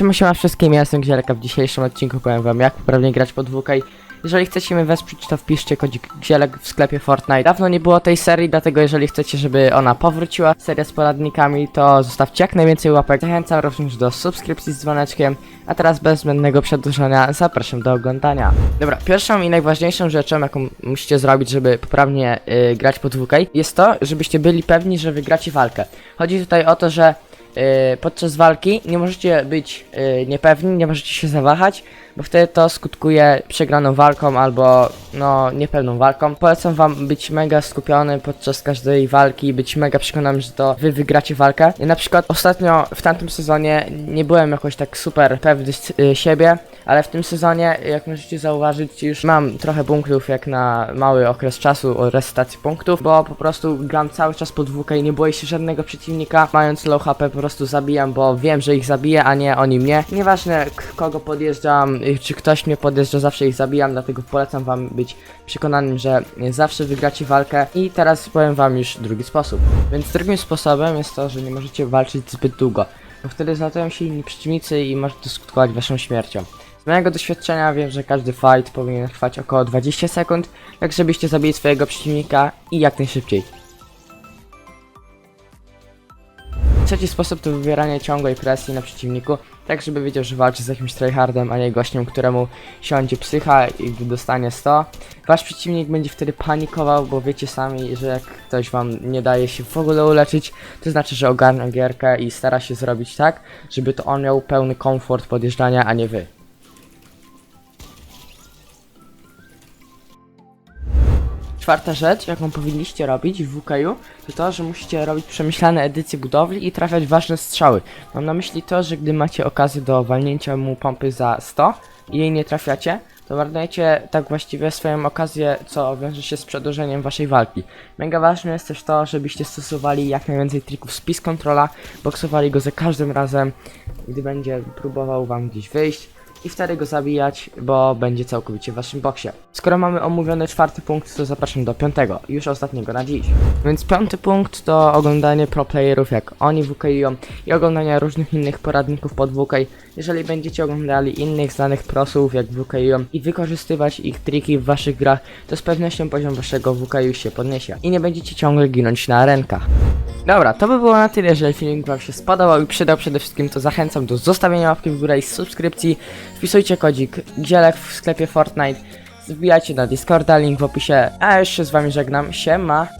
Siema, siema wszystkim, ja jestem Gzieleka. W dzisiejszym odcinku powiem wam jak poprawnie grać pod. Jeżeli chcecie mnie wesprzeć, to wpiszcie kodzik Gzielek w sklepie Fortnite. Dawno nie było tej serii, dlatego jeżeli chcecie, żeby ona powróciła, seria z poradnikami, to zostawcie jak najwięcej łapek. Zachęcam również do subskrypcji z dzwoneczkiem, a teraz bez zbędnego przedłużania zapraszam do oglądania. Dobra, pierwszą i najważniejszą rzeczą, jaką musicie zrobić, żeby poprawnie y, grać pod jest to, żebyście byli pewni, że wygracie walkę. Chodzi tutaj o to, że Yy, podczas walki nie możecie być yy, niepewni, nie możecie się zawahać, bo wtedy to skutkuje przegraną walką albo no niepełną walką. Polecam wam być mega skupiony podczas każdej walki, być mega przekonany, że to wy wygracie walkę. I na przykład ostatnio w tamtym sezonie nie byłem jakoś tak super pewny yy, siebie, ale w tym sezonie, jak możecie zauważyć, już mam trochę punktów jak na mały okres czasu o resetacji punktów, bo po prostu gram cały czas pod dwójkę i nie boję się żadnego przeciwnika. Mając low HP po prostu zabijam, bo wiem, że ich zabiję, a nie oni mnie. Nieważne kogo podjeżdżam, czy ktoś mnie podjeżdża, zawsze ich zabijam, dlatego polecam wam być przekonanym, że zawsze wygracie walkę. I teraz powiem wam już drugi sposób. Więc drugim sposobem jest to, że nie możecie walczyć zbyt długo, bo wtedy zlatują się inni przeciwnicy i może to skutkować waszą śmiercią. Z mojego doświadczenia wiem, że każdy fight powinien trwać około 20 sekund, tak żebyście zabili swojego przeciwnika i jak najszybciej. Trzeci sposób to wywieranie ciągłej presji na przeciwniku, tak żeby wiedział, że walczy z jakimś tryhardem, a nie gościem, któremu siądzie psycha i dostanie 100. Wasz przeciwnik będzie wtedy panikował, bo wiecie sami, że jak ktoś wam nie daje się w ogóle uleczyć, to znaczy, że ogarnia gierkę i stara się zrobić tak, żeby to on miał pełny komfort podjeżdżania, a nie wy. Czwarta rzecz, jaką powinniście robić w WKU, to to, że musicie robić przemyślane edycje budowli i trafiać ważne strzały. Mam na myśli to, że gdy macie okazję do walnięcia mu pompy za 100 i jej nie trafiacie, to marnujecie tak właściwie swoją okazję, co wiąże się z przedłużeniem waszej walki. Mega ważne jest też to, żebyście stosowali jak najwięcej trików z Peace Controla, boksowali go za każdym razem, gdy będzie próbował wam gdzieś wyjść i wtedy go zabijać, bo będzie całkowicie w waszym boksie. Skoro mamy omówiony czwarty punkt, to zapraszam do piątego, już ostatniego na dziś. Więc piąty punkt to oglądanie pro playerów, jak oni WKią i oglądanie różnych innych poradników pod WK. Jeżeli będziecie oglądali innych znanych prosów, jak WKią i wykorzystywać ich triki w waszych grach, to z pewnością poziom waszego WKiu się podniesie i nie będziecie ciągle ginąć na arenkach. Dobra, to by było na tyle, jeżeli filmik wam się spodobał i przydał przede wszystkim, to zachęcam do zostawienia łapki w górę i subskrypcji. Wpisujcie kodzik Gielek w sklepie Fortnite. Wbijajcie na Discorda, link w opisie. A się z wami żegnam. Siema!